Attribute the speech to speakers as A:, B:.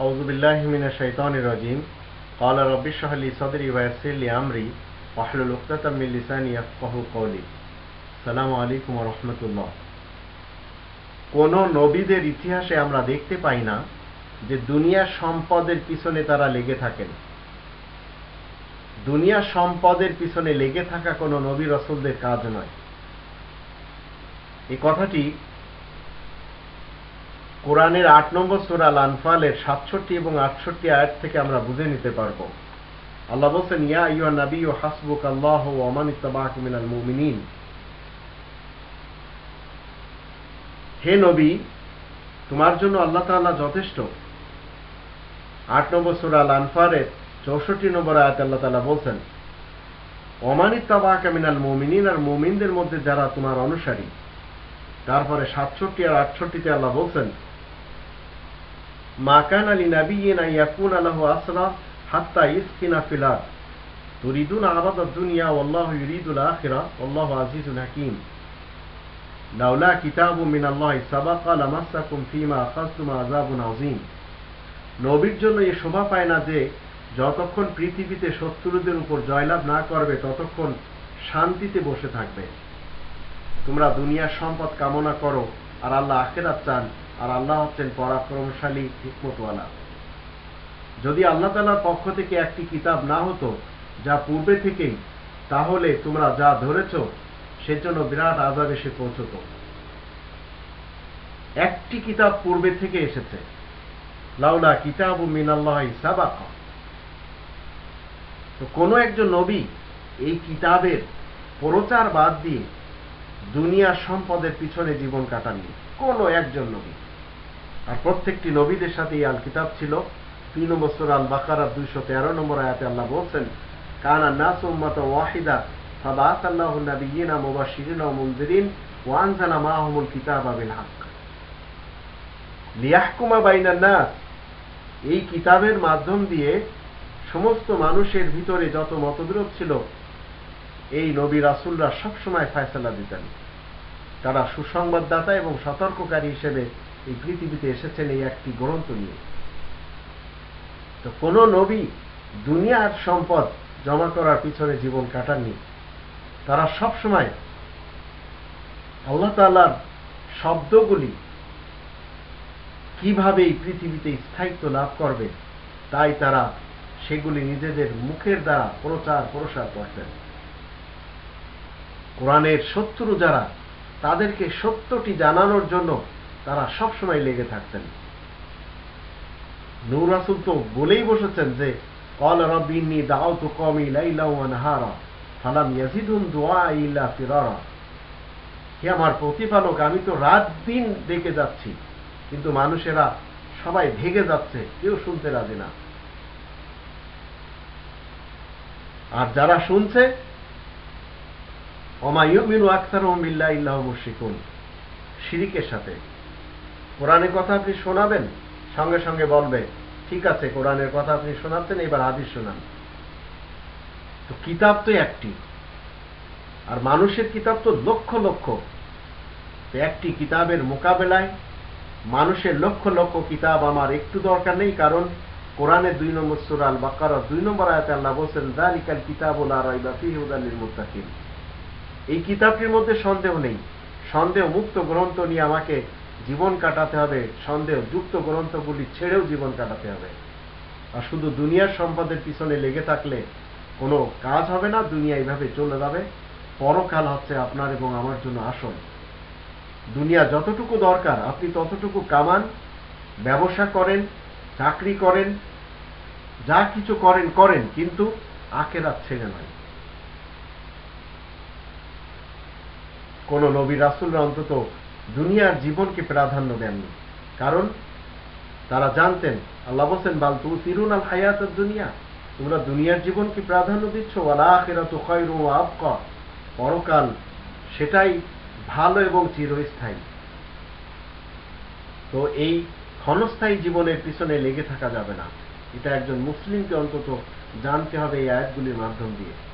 A: أعوذ بالله من الشيطان الرجيم قال رب اشرح لي صدري ويسر لي أمري واحلل عقدة من لساني يفقهوا قولي السلام عليكم ورحمة الله কোন নবীদের ইতিহাসে আমরা দেখতে পাই না যে দুনিয়ার সম্পদের পিছনে তারা লেগে থাকেন দুনিয়ার সম্পদের পিছনে লেগে থাকা কোনো নবী রসুলদের কাজ নয় এই কথাটি কোরআনের আট নম্বর সুরা লানফালের সাতষট্টি এবং আটষট্টি আয়াত থেকে আমরা বুঝে নিতে পারব। আল্লাহ বলছেন, ইয়া ইয়া নবী ও হাসবুক আল্লাহ ও অমান ইত্তাবাক মিনাল মুমিনিন। হে নবী, তোমার জন্য আল্লাহ তাআলা যথেষ্ট। আট নম্বর সুরা লানফারের চৌষট্টি নম্বর আয়াত আল্লাহ তাআলা বলছেন অমানিত তাবাক মিনাল মুমিনিন, আর মুমিনদের মধ্যে যারা তোমার অনুসারী, তারপরে সাতষট্টি আর আটষট্টিতে আল্লাহ বলছেন হাত্তা ইসকিনা তুরিদুন আরাদ দুনিয়া, ওয়াল্লাহু ইউরিদুল আখিরা, ওয়াল্লাহু আজিজুল হাকিম। লাউলা কিতাবু মিন আল্লাহ সাবাকা নবীর জন্য এ শোভা পায় না যে, যতক্ষণ পৃথিবীতে শত্রুদের উপর জয়লাভ না করবে, ততক্ষণ শান্তিতে বসে থাকবে। তোমরা দুনিয়ার সম্পদ কামনা করো আর আল্লাহ আখেরাত চান। আর আল্লাহ হচ্ছেন পরাক্রমশালী হিকমতওয়ালা। যদি আল্লাহ তালার পক্ষ থেকে একটি কিতাব না হতো, যা পূর্বে থেকেই, তাহলে তোমরা যা ধরেছ, সেজন্য বিরাট আজাব এসে পৌঁছত। একটি কিতাব পূর্বে থেকে এসেছে। লাউলা কিতাব মিনাল্লাহ সাবাক। তো কোনো একজন নবী এই কিতাবের প্রচার বাদ দিয়ে দুনিয়ার সম্পদের পিছনে জীবন কাটাননি। কোনো একজন নবী। আর প্রত্যেকটি নবীদের সাথে এই আল কিতাব ছিল। তিন নম্বর আল বাকারা দুইশো তেরো নম্বর আয়াতে আল্লাহ বলছেন, কানা নাস ওয়াহিদা ওয়া আনজালা মাআহুমুল কিতাবা বিল লিয়াহকুমা নাস, এই কিতাবের মাধ্যম দিয়ে সমস্ত মানুষের ভিতরে যত মতবিরোধ ছিল, এই নবী রাসুলরা সবসময় ফায়সালা দিতেন। তারা সুসংবাদদাতা এবং সতর্ককারী হিসেবে এই পৃথিবীতে এসেছেন এই একটি গ্রন্থ নিয়ে। তো কোন নবী দুনিয়ার সম্পদ জমা করার পিছনে জীবন কাটাননি। তারা সবসময় আল্লাহ তালার শব্দগুলি কীভাবে এই পৃথিবীতে স্থায়িত্ব লাভ করবে, তাই তারা সেগুলি নিজেদের মুখের দ্বারা প্রচার প্রসার করতেন। কোরআনের শত্রু যারা, তাদেরকে সত্যটি জানানোর জন্য তারা সবসময় লেগে থাকতেন। নূর রাসুল তো বলেই বসেছেন যে, কল রবিনী দাও তো কমি লাইলাহারা ফালাম ইয়াজিদুন দোয়া ইল্লা ফিরারা। হে আমার প্রতিপালক, আমি তো রাত দিন ডেকে যাচ্ছি, কিন্তু মানুষেরা সবাই ভেগে যাচ্ছে, কেউ শুনতে রাজি না। আর যারা শুনছে অমায়ুমিনু আক্তার মিল্লা ইল্লাহ মুশিকুন শিরিকের সাথে। কোরআনের কথা আপনি শোনাবেন, সঙ্গে সঙ্গে বলবে, ঠিক আছে, কোরআনের কথা আপনি শোনাচ্ছেন, এবার হাদিস শোনান। তো কিতাব তো একটি, আর মানুষের কিতাব তো লক্ষ লক্ষ। একটি কিতাবের মোকাবেলায় মানুষের লক্ষ লক্ষ কিতাব আমার একটু দরকার নেই, কারণ কোরআনের দুই নম্বর সুরাল বাকার দুই নম্বর আয়াতে আল্লাহ বলছেন, দালিকাল কিতাবুল আর ফিহুদালিল মুত্তাকিন। এই কিতাবটির মধ্যে সন্দেহ নেই। সন্দেহ মুক্ত গ্রন্থ নিয়ে আমাকে জীবন কাটাতে হবে, সন্দেহ, যুক্ত গ্রন্থগুলি ছেড়েও জীবন কাটাতে হবে। আর শুধু দুনিয়ার সম্পদের পিছনে লেগে থাকলে কোনো কাজ হবে না, দুনিয়া এইভাবে চলে যাবে। পরকাল হচ্ছে আপনার এবং আমার জন্য আসল। দুনিয়া যতটুকু দরকার, আপনি ততটুকু কামান, ব্যবসা করেন, চাকরি করেন, যা কিছু করেন করেন, কিন্তু আখেরাত ছেড়ে নয়। কোন নবী রাসুলরা অন্তত দুনিয়ার জীবনকে প্রাধান্য দেননি। কারণ তারা জানতেন, আল্লাহ বলছেন, বাল তু তিরুন আল হায়াত দুনিয়া তোমরা দুনিয়ার জীবনকে প্রাধান্য দিচ্ছ ওয়ালা আখেরাত খয়রু আবকা। পরকাল সেটাই ভালো এবং চিরস্থায়ী। তো এই ক্ষণস্থায়ী জীবনের পিছনে লেগে থাকা যাবে না। এটা একজন মুসলিমকে অন্তত জানতে হবে এই আয়াতগুলির মাধ্যম দিয়ে।